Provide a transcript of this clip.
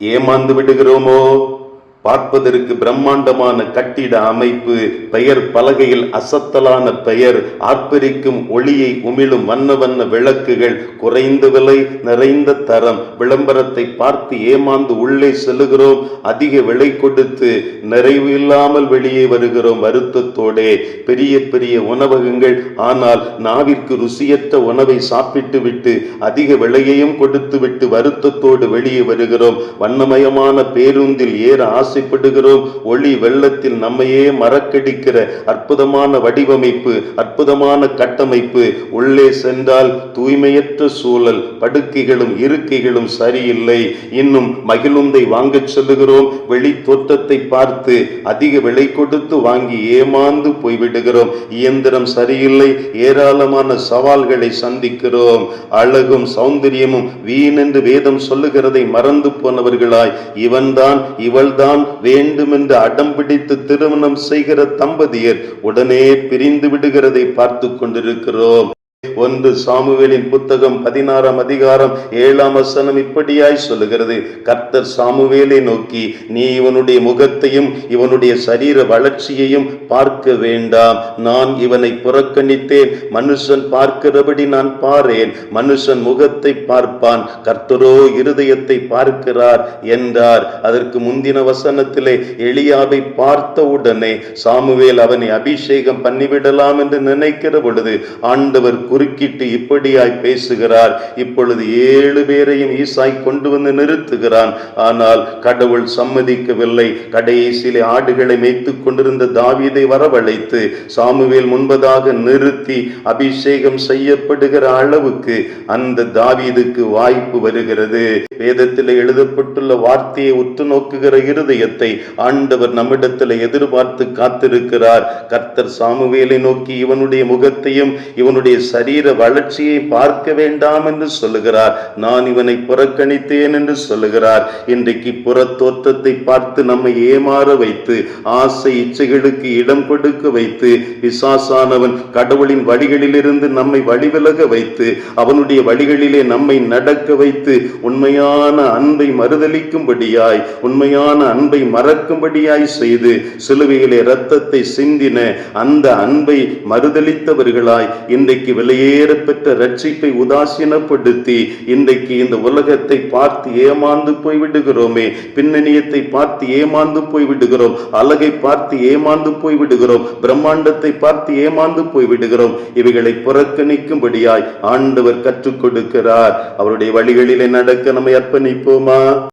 ஏமாந்து விடுகிறோமோ? பார்ப்பதற்கு பிரம்மாண்டமான கட்டிட அமைப்பு பெயர் பலகையில் அசத்தலான பெயர் ஆர்ப்பரிக்கும் ஒளியை உமிழும் வண்ண வண்ண விளக்குகள் குறைந்த விலை நிறைந்த தரம் விளம்பரத்தை பார்த்து ஏமாந்து உள்ளே செல்லுகிறோம் அதிக விலை கொடுத்து நிறைவு இல்லாமல் வெளியே வருகிறோம் வருத்தத்தோடே. பெரிய பெரிய உணவகங்கள் ஆனால் நாவிற்கு ருசியற்ற உணவை சாப்பிட்டு விட்டு அதிக விலையையும் கொடுத்து விட்டு வருத்தத்தோடு வெளியே வருகிறோம். வண்ணமயமான பேருந்தில் ஏற ஆசை ஆசைப்படுகிறோம். ஒளி வெள்ளத்தில் நம்மையே மறக்கடிக்கிற அற்புதமான வடிவமைப்பு அற்புதமான கட்டமைப்பு. உள்ளே சென்றால் தூய்மையற்ற சூழல் படுக்கைகளும் இருக்கைகளும் சரியில்லை. இன்னும் மகிழுந்தை வாங்கச் சொல்லுகிறோம். வெளி தோற்றத்தை பார்த்து அதிக விலை கொடுத்து வாங்கி ஏமாந்து போய்விடுகிறோம். இயந்திரம் சரியில்லை. ஏராளமான சவால்களை சந்திக்கிறோம். அழகும் சௌந்தரியமும் வீணென்று வேதம் சொல்லுகிறதை மறந்து போனவர்களாய் இவன்தான் இவள்தான் வேண்டுமென்று அடம் பிடித்து திருமணம் செய்கிற தம்பதியர் உடனே பிரிந்து விடுகிறதை பார்த்து கொண்டிருக்கிறோம். ஒன்று சாமுவேலின் புத்தகம் பதினாறாம் அதிகாரம் ஏழாம் வசனம் இப்படியாய் சொல்லுகிறது. கர்த்தர் சாமுவேலை நோக்கி நீ இவனுடைய முகத்தையும் இவனுடைய சரீர வளர்ச்சியையும் பார்க்க வேண்டாம். நான் இவனை புறக்கணித்தேன். மனுஷன் பார்க்கிறபடி நான் பாரேன். மனுஷன் முகத்தை பார்ப்பான். கர்த்தரோ இருதயத்தை பார்க்கிறார் என்றார். அதற்கு முந்தின வசனத்திலே எளியாவை பார்த்த உடனே சாமுவேல் அவனை அபிஷேகம் பண்ணிவிடலாம் என்று நினைக்கிற பொழுது ஆண்டவர் குறுக்கிட்டு இப்படியாய் பேசுகிறார். இப்பொழுது ஏழு பேரையும் ஈசாய் கொண்டு வந்து நிறுத்துகிறான். ஆனால் கடவுள் சம்மதிக்கவில்லை. கடைசியிலே ஆடுகளை மேய்த்துக் கொண்டிருந்த தாவீதை வரவழைத்து சாமுவேல் முன்பதாக நிறுத்தி அபிஷேகம் செய்யப்படுகிற அளவுக்கு அந்த தாவீதுக்கு வாய்ப்பு வருகிறது. வேதத்தில் எழுதப்பட்டுள்ள வார்த்தையை உற்று நோக்குகிற இருதயத்தை ஆண்டவர் நம்மிடத்தில் எதிர்பார்த்து காத்திருக்கிறார். கர்த்தர் சாமுவேலை நோக்கி இவனுடைய முகத்தையும் இவனுடைய சரீர வளர்ச்சியை பார்க்க வேண்டாம் என்று சொல்லுகிறார். நான் இவனை புறக்கணித்தேன் என்று சொல்லுகிறார். இன்றைக்கு புற தோற்றத்தை பார்த்து நம்மை ஏமாற வைத்து ஆசை இச்சைகளுக்கு இடம் கொடுக்க வைத்து பிசாசானவன் கடவுளின் வழிகளிலிருந்து நம்மை வழிவிலக வைத்து அவனுடைய வழிகளிலே நம்மை நடக்க வைத்து உண்மையான அன்பை மறுதளிக்கும்படியாய் உண்மையான அன்பை மறக்கும்படியாய் செய்து சிலுவையிலே இரத்தத்தை சிந்தின அந்த அன்பை மறுதலித்தவர்களாய் இன்றைக்கு விலையேற பெற்ற ரட்சிப்பை உதாசீனப்படுத்தி இன்றைக்கு இந்த உலகத்தை பார்த்து ஏமாந்து போய் விடுகிறோமே பின்னணியத்தை பார்த்து ஏமாந்து போய் விடுகிறோம் அழகை பார்த்து ஏமாந்து போய் விடுகிறோம் பிரம்மாண்டத்தை பார்த்து ஏமாந்து போய் விடுகிறோம் இவைகளை புறக்கணிக்கும்படியாய் ஆண்டவர் கற்றுக் கொடுக்கிறார். அவருடைய வழிகளிலே நடக்க நம்மை அர்ப்பணிப்போமா?